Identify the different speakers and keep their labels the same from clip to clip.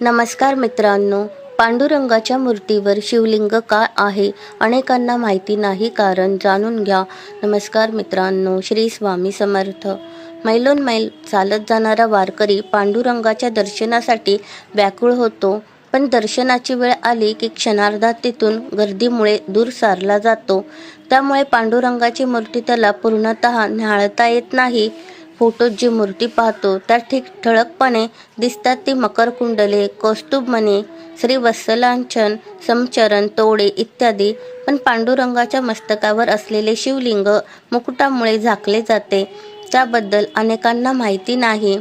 Speaker 1: नमस्कार मित्रांनो पांडुरंगाच्या मूर्तीवर शिवलिंग काय आहे अनेकांना माहिती नाही कारण जाणून घ्या. नमस्कार मित्रांनो श्री स्वामी समर्थ. मैलोन मैल चालत जाणारा वारकरी पांडुरंगाच्या दर्शनासाठी व्याकुळ होतो. पण दर्शनाची वेळ आली की क्षणार्धात तिथून गर्दीमुळे दूर सारला जातो. त्यामुळे पांडुरंगाची मूर्ती त्याला पूर्णतः न्याळता येत नाही. फोटोत जी मूर्ती पाहतो त्या ठीक ठळकपणे दिसतात ती मकर कुंडले कौस्तुभमणी श्री वत्सलांचन समचरण तोडे इत्यादी. पण पांडुरंगाच्या मस्तकावर असलेले शिवलिंग मुकुटामुळे झाकले जाते. त्याबद्दल अनेकांना माहिती नाही.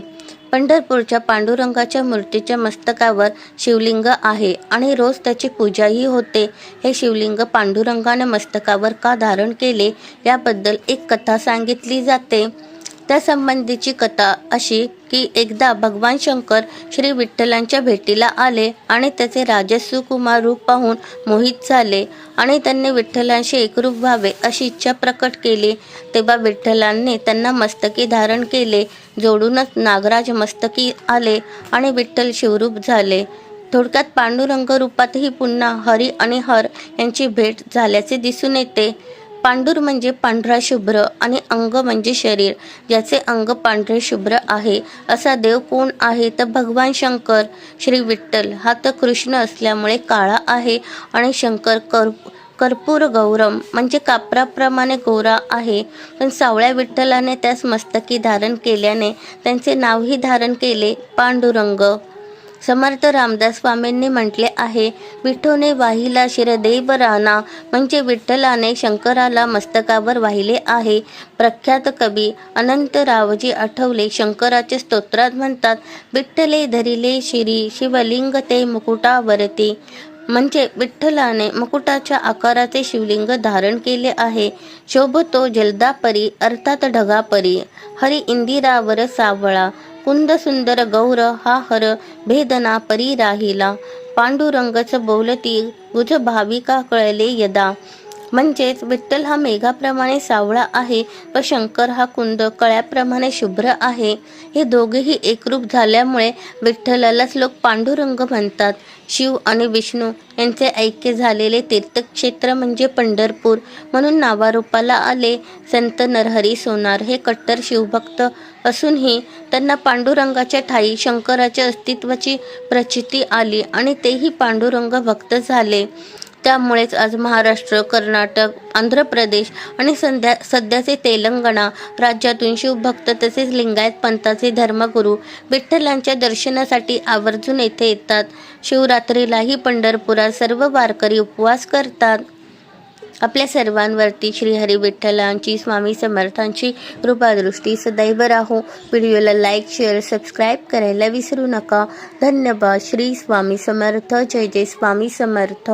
Speaker 1: पंढरपूरच्या पांडुरंगाच्या मूर्तीच्या मस्तकावर शिवलिंग आहे आणि रोज त्याची पूजाही होते. हे शिवलिंग पांडुरंगाने मस्तकावर का धारण केले? याबद्दल एक कथा सांगितली जाते. त्यासंबंधीची कथा अशी की एकदा भगवान शंकर श्री विठ्ठलांच्या भेटीला आले आणि त्याचे राजस्व कुमार रूप पाहून मोहित झाले आणि त्यांनी विठ्ठलांशी एकरूप व्हावे अशी इच्छा प्रकट केली. तेव्हा विठ्ठलांनी त्यांना मस्तकी धारण केले. जोडूनच नागराज मस्तकी आले आणि विठ्ठल शिवरूप झाले. थोडक्यात पांडुरंग रूपातही पुन्हा हरी आणि हर यांची भेट झाल्याचे दिसून येते. पांडुर म्हणजे पांढरा शुभ्र आणि अंग म्हणजे शरीर ज्याचे अंग पांढरे शुभ्र आहे असा देव कोण आहे तर भगवान शंकर. श्री विठ्ठल हा तर कृष्ण असल्यामुळे काळा आहे आणि शंकर कर कर्पूर गौरम म्हणजे कापराप्रमाणे गोरा आहे. पण सावळ्या विठ्ठलाने त्यास मस्तकी धारण केल्याने त्यांचे नावही धारण केले पांडुरंग. समर्थ रामदास स्वामींनी म्हटले आहे विठोने वाहिला शिरदेव राणा म्हणजे विठ्ठलाने शंकराला मस्तकावर वाहिले आहे. प्रख्यात कवी अनंत रावजी आठवले शंकराचे स्तोत्रात म्हणतात विठ्ठले धरिले शिरी शिवलिंग ते मुकुटावरती. म्हणजे विठ्ठलाने मुकुटाच्या आकाराचे शिवलिंग धारण केले आहे. शोभतो जलदापरी अर्थात ढगापरी. हरी इंदिरावर सावळा कुंद सुंदर गौर हा हर भेदना परी राहिला. पांडुरंगच बोलती गुज भाविका कळले यदा. म्हणजेच विठ्ठल हा मेघाप्रमाणे सावळा आहे व शंकर हा कुंद कळ्याप्रमाणे शुभ्र आहे. हे दोघेही एकरूप झाल्यामुळे विठ्ठलालाच लोक पांडुरंग म्हणतात. शिव आणि विष्णू यांचे ऐक्य झालेले तीर्थक्षेत्र म्हणजे पंढरपूर. म्हणून नावारूपाला आले संत नरहरी सोनार हे कट्टर शिवभक्त असूनही त्यांना पांडुरंगाच्या ठाई शंकराच्या अस्तित्वाची प्रचिती आली आणि तेही पांडुरंग भक्त झाले. त्यामुळेच आज महाराष्ट्र कर्नाटक आंध्र प्रदेश आणि सध्या सध्याचे तेलंगणा राज्यातून शिवभक्त तसेच लिंगायत पंथाचे धर्मगुरू विठ्ठलांच्या दर्शनासाठी आवर्जून येथे येतात. शिवरात्रीलाही पंढरपुरात सर्व वारकरी उपवास करतात. आपल्या सर्वांवरती श्रीहरी विठ्ठलांची स्वामी समर्थांची कृपादृष्टी सदैव राहो. व्हिडिओला लाईक शेअर सबस्क्राईब करायला विसरू नका. धन्यवाद. श्री स्वामी समर्थ. जय जय स्वामी समर्थ.